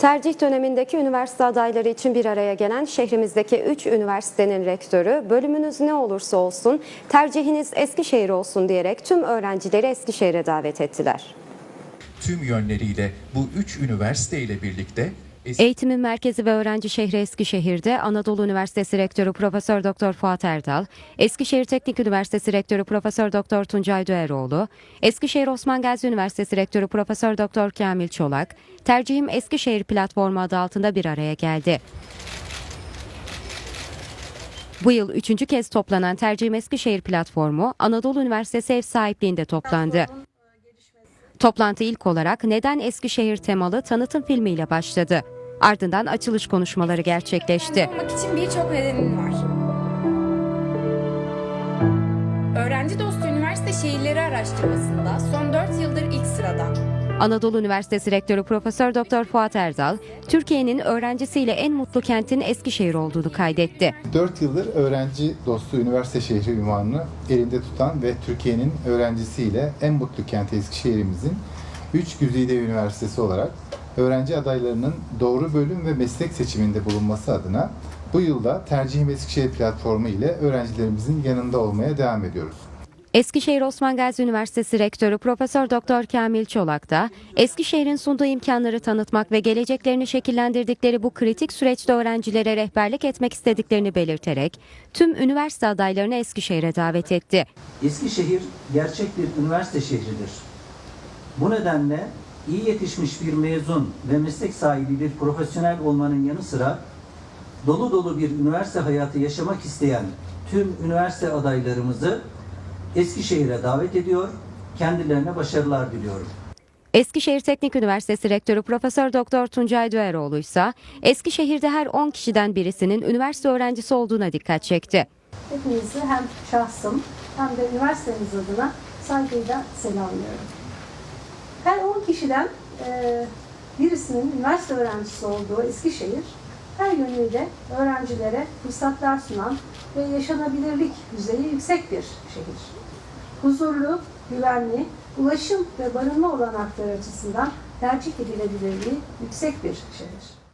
Tercih dönemindeki üniversite adayları için bir araya gelen şehrimizdeki 3 üniversitenin rektörü bölümünüz ne olursa olsun tercihiniz Eskişehir olsun diyerek tüm öğrencileri Eskişehir'e davet ettiler. Tüm yönleriyle bu üç üniversite ile birlikte Eğitimin merkezi ve öğrenci şehri Eskişehir'de Anadolu Üniversitesi Rektörü Profesör Doktor Fuat Erdal, Eskişehir Teknik Üniversitesi Rektörü Profesör Doktor Tuncay Düeroğlu, Eskişehir Osman Gazi Üniversitesi Rektörü Profesör Doktor Kamil Çolak, Tercihim Eskişehir platformu adı altında bir araya geldi. Bu yıl üçüncü kez toplanan Tercihim Eskişehir platformu Anadolu Üniversitesi ev sahipliğinde toplandı. Toplantı ilk olarak Neden Eskişehir temalı tanıtım filmiyle başladı. Ardından açılış konuşmaları gerçekleşti. olmak için birçok nedenim var. Öğrenci dostu üniversite şehirleri araştırmasında son 4 yıldır ilk. Anadolu Üniversitesi Rektörü Profesör Doktor Fuat Erdal, Türkiye'nin öğrencisiyle en mutlu kentin Eskişehir olduğunu kaydetti. 4 yıldır öğrenci dostu üniversite şehri ünvanını elinde tutan ve Türkiye'nin öğrencisiyle en mutlu kenti Eskişehir'imizin 3 güzide üniversitesi olarak öğrenci adaylarının doğru bölüm ve meslek seçiminde bulunması adına bu yılda Tercihim Eskişehir platformu ile öğrencilerimizin yanında olmaya devam ediyoruz. Eskişehir Osman Gazi Üniversitesi Rektörü Profesör Doktor Kamil Çolak da Eskişehir'in sunduğu imkanları tanıtmak ve geleceklerini şekillendirdikleri bu kritik süreçte öğrencilere rehberlik etmek istediklerini belirterek tüm üniversite adaylarını Eskişehir'e davet etti. Eskişehir gerçek bir üniversite şehridir. Bu nedenle iyi yetişmiş bir mezun ve meslek sahibi bir profesyonel olmanın yanı sıra dolu dolu bir üniversite hayatı yaşamak isteyen tüm üniversite adaylarımızı Eskişehir'e davet ediyor, kendilerine başarılar diliyorum. Eskişehir Teknik Üniversitesi Rektörü Profesör Doktor Tuncay Düeroğlu ise Eskişehir'de her 10 kişiden birisinin üniversite öğrencisi olduğuna dikkat çekti. Hepinizi hem şahsım hem de üniversitemiz adına saygıyla selamlıyorum. Her 10 kişiden e, birisinin üniversite öğrencisi olduğu Eskişehir, her yönüyle öğrencilere fırsatlar sunan ve yaşanabilirlik düzeyi yüksek bir şehir. Huzurlu, güvenli, ulaşım ve barınma olanakları açısından tercih edilebilirliği yüksek bir şehir.